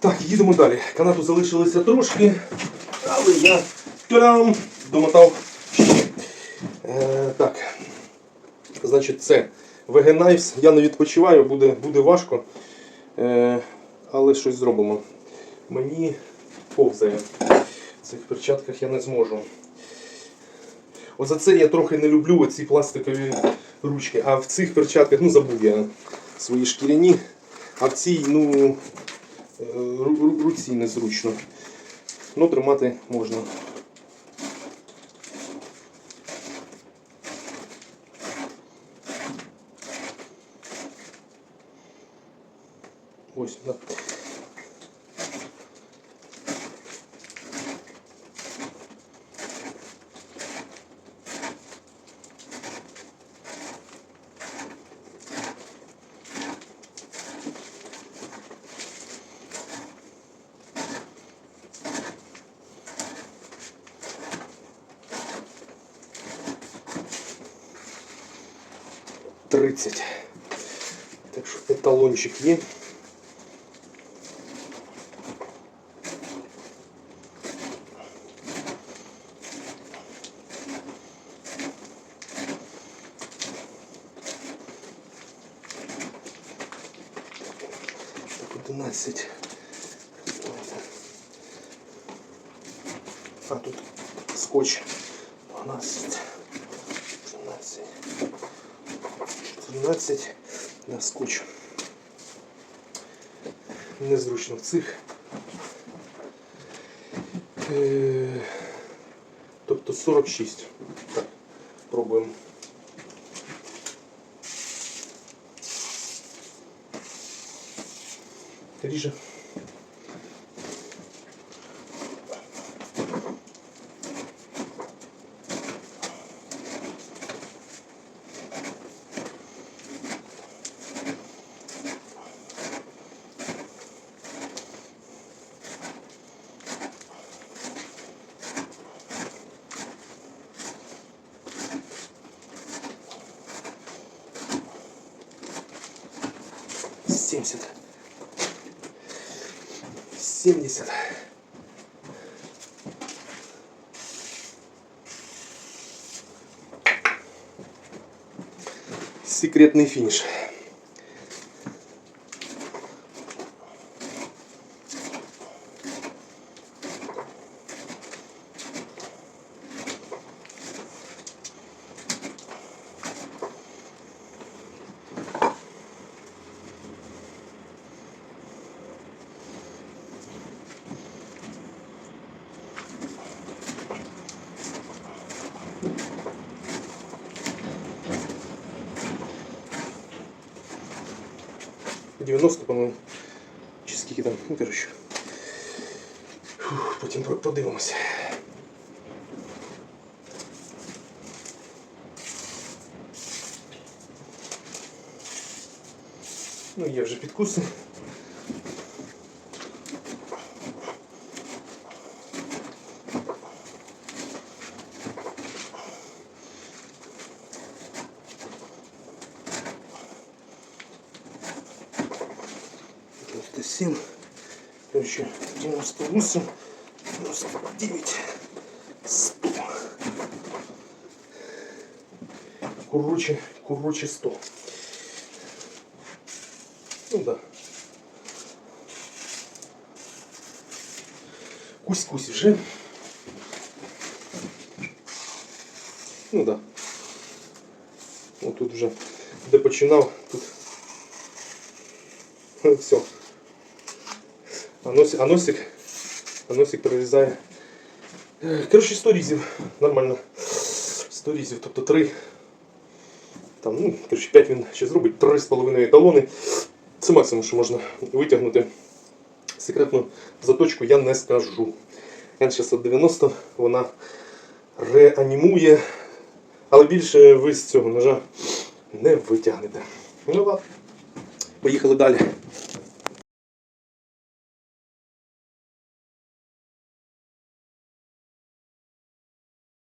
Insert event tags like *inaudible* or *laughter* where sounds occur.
Так, їдемо далі. Канату залишилося трошки, але я тюрям, домотав ще. Е, так. Значить, це VG Knives. Я не відпочиваю, буде, буде важко. Е, але щось зробимо. Мені повзає. В цих перчатках я не зможу. Оза це я трохи не люблю оці пластикові ручки. А в цих перчатках, ну забув я свої шкіряні, а в цій, ну, руці незручно. Ну, тримати можна. Ось, да. Тридцять. Так що еталончик є. Так, 11. А, тут скотч. 12. 14 на скотч. Незручно в цих. Е, Тобто 46. Так, пробуємо. Ріже. 70. 70. Секретный финиш. Девяносто, по-моєму. Чи скільки там, ну, коротше. Потім по- подивимося. Ну, є вже підкуси. 97, короче, 98, 99, 100. Короче, короче 100. Ну да. Кусь-кусь уже. Ну да. Вот тут уже починав, тут *laughs* все. А носик, а носик, а носик прорізає. Коротше, 100 різів. Нормально. 100 різів, тобто 3. Там, ну, коротше, 5 він ще зробить, 3,5 еталони. Це максимум, що можна витягнути. Секретну заточку я не скажу. N690 вона реанімує, але більше ви з цього ножа не витягнете. Ну ладно. Поїхали далі.